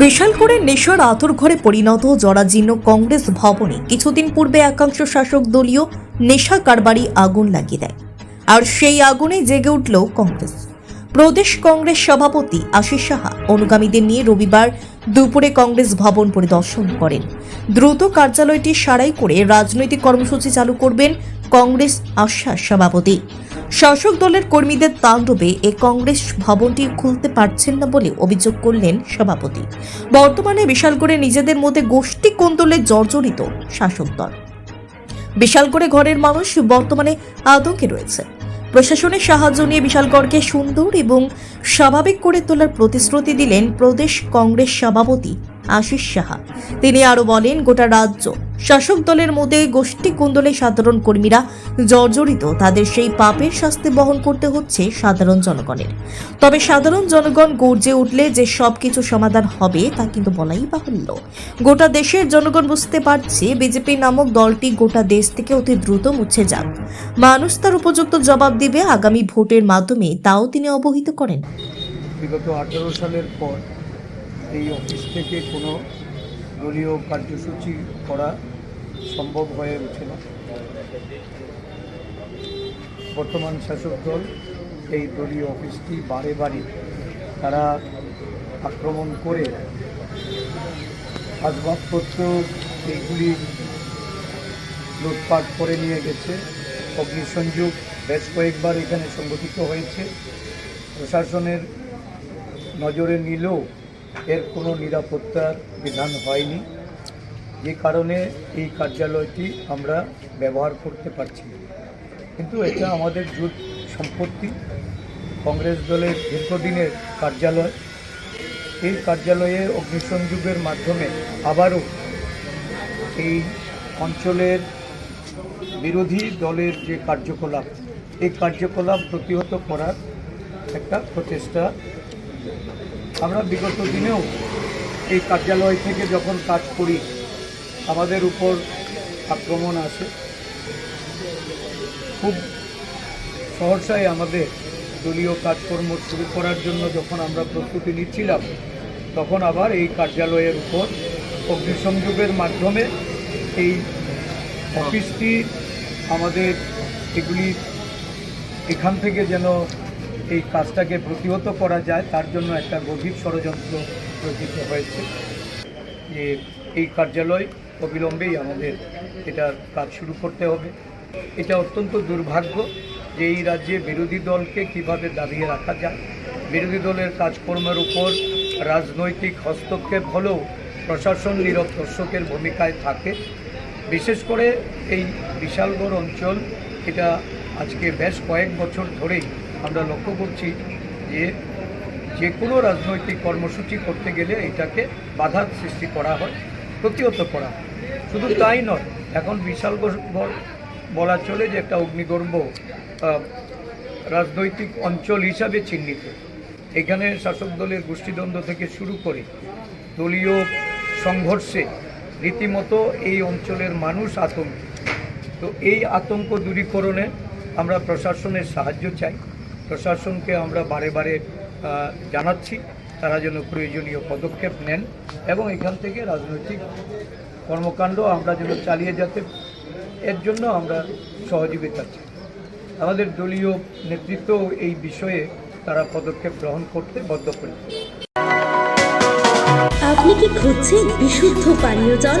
বিশালপুরে নেশার আতর ঘরে পরিণত জরাজীর্ণ কংগ্রেস ভবনে কিছুদিন পূর্বে একাংশ শাসক দলীয় নেশা কারবারি আগুন লাগিয়ে দেয়। আর সেই আগুনে জেগে উঠল কংগ্রেস। প্রদেশ কংগ্রেস সভাপতি আশিস সাহা অনুগামীদের নিয়ে রবিবার দুপুরে কংগ্রেস ভবন পরিদর্শন করেন। দ্রুত কার্যালয়টি সারাই করে রাজনৈতিক কর্মসূচি চালু করবেন কংগ্রেস আশ্বাস সভাপতি। শাসক দলের কর্মীদের তাণ্ডবে এ কংগ্রেস ভবনটি খুলতে পারছেন না বলে অভিযোগ করলেন সভাপতি। বর্তমানে বিশাল করে নিজেদের মধ্যে গোষ্ঠী কোন্দলে জর্জরিত শাসক দল। বিশাল করে ঘরের মানুষ বর্তমানে আতঙ্কে রয়েছে। প্রশাসনের সাহায্য নিয়ে বিশালগড়কে সুন্দর এবং স্বাভাবিক করে তোলার প্রতিশ্রুতি দিলেন প্রদেশ কংগ্রেস সভাপতি আশিস সাহা। তিনি আরও বলেন, গোটা রাজ্য, শাসক দলের মধ্যে গোষ্ঠী কুন্দলে সাধারণ কর্মীরা জর্জরিত। তাদের সেই পাপের শাস্তি বহন করতে হচ্ছে সাধারণ জনগণের। তবে সাধারণ জনগণ গর্জে উঠলে যে সব কিছু সমাধান হবে তা কিন্তু বলাই বাহুল্য। গোটা দেশের জনগণ বুঝতে পারছে, বিজেপি নামক দলটি গোটা দেশ থেকে অতি দ্রুত মুছে যাক। মানুষ তার উপযুক্ত জবাব দিবে আগামী ভোটের মাধ্যমে, তাও তিনি অবহিত করেন। বিগত আঠেরো সালের পর এই অফিস থেকে কোনো দলীয় কার্যসূচি করা সম্ভব হয়ে ওঠে না। বর্তমান শাসক দল এই দলীয় অফিসটি বারে বারে তারা আক্রমণ করে আসবাবপত্র এইগুলি লুটপাট করে নিয়ে গেছে। অগ্নিসংযোগ বেশ কয়েকবার এখানে সংগঠিত হয়েছে। প্রশাসনের নজরে নিলেও এর কোনো নিরাপত্তার বিধান হয়নি। যে কারণে এই কার্যালয়টি আমরা ব্যবহার করতে পারছি কিন্তু এটা আমাদের জুট সম্পত্তি। কংগ্রেস দলের দীর্ঘদিনের কার্যালয়। এই কার্যালয়ে অগ্নিসংযোগের মাধ্যমে আবারও এই অঞ্চলের বিরোধী দলের যে কার্যকলাপ, এই কার্যকলাপ প্রতিহত করার একটা প্রচেষ্টা আমরা বিগত দিনেও এই কার্যালয় থেকে যখন কাজ করি, আমাদের উপর আক্রমণ আসে খুব সহসায় আমাদের দলীয় কাজকর্ম শুরু করার জন্য যখন আমরা প্রস্তুতি নিচ্ছিলাম, তখন আবার এই কার্যালয়ের উপর অগ্নিসংযোগের মাধ্যমে এই অফিসটি আমাদের এগুলি এখান থেকে যেন এই কাজটাকে প্রতিহত করা যায়, তার জন্য একটা গভীর ষড়যন্ত্র রচিত হয়েছে। যে এই কার্যালয় অবিলম্বেই আমাদের এটার কাজ শুরু করতে হবে। এটা অত্যন্ত দুর্ভাগ্য যে এই রাজ্যে বিরোধী দলকে কীভাবে দাঁড়িয়ে রাখা যায়। বিরোধী দলের কাজকর্মের উপর রাজনৈতিক হস্তক্ষেপ হলেও প্রশাসন নীরব দর্শকের ভূমিকায় থাকে। বিশেষ করে এই বিশালগড় অঞ্চল, এটা আজকে বেশ কয়েক বছর ধরেই আমরা লক্ষ্য করছি যে যে কোনো রাজনৈতিক কর্মসূচি করতে গেলে এটাকে বাধার সৃষ্টি করা হয়, প্রতিহত করা হয়। শুধু তাই নয়, এখন বিশালগড় বলা চলে যে একটা অগ্নিগর্ভ রাজনৈতিক অঞ্চল হিসাবে চিহ্নিত। এখানে শাসক দলের গোষ্ঠীদ্বন্দ্ব থেকে শুরু করে দলীয় সংঘর্ষে রীতিমতো এই অঞ্চলের মানুষ আতঙ্ক তো এই আতঙ্ক দূরীকরণে আমরা প্রশাসনের সাহায্য চাই। প্রশাসনকে আমরা বারে বারে জানাচ্ছি। তারা যেন প্রয়োজনীয় পদক্ষেপ নেন এবং এখান থেকে রাজনৈতিক কর্মকাণ্ড আমরা যেন চালিয়ে যেতে, এর জন্য আমরা সহযোগিতা চাই। আমাদের দলীয় নেতৃত্ব এই বিষয়ে তারা পদক্ষেপ গ্রহণ করতে বদ্ধপরিকর। আপনি কি খুঁজছেন বিশুদ্ধ পানীয় জল?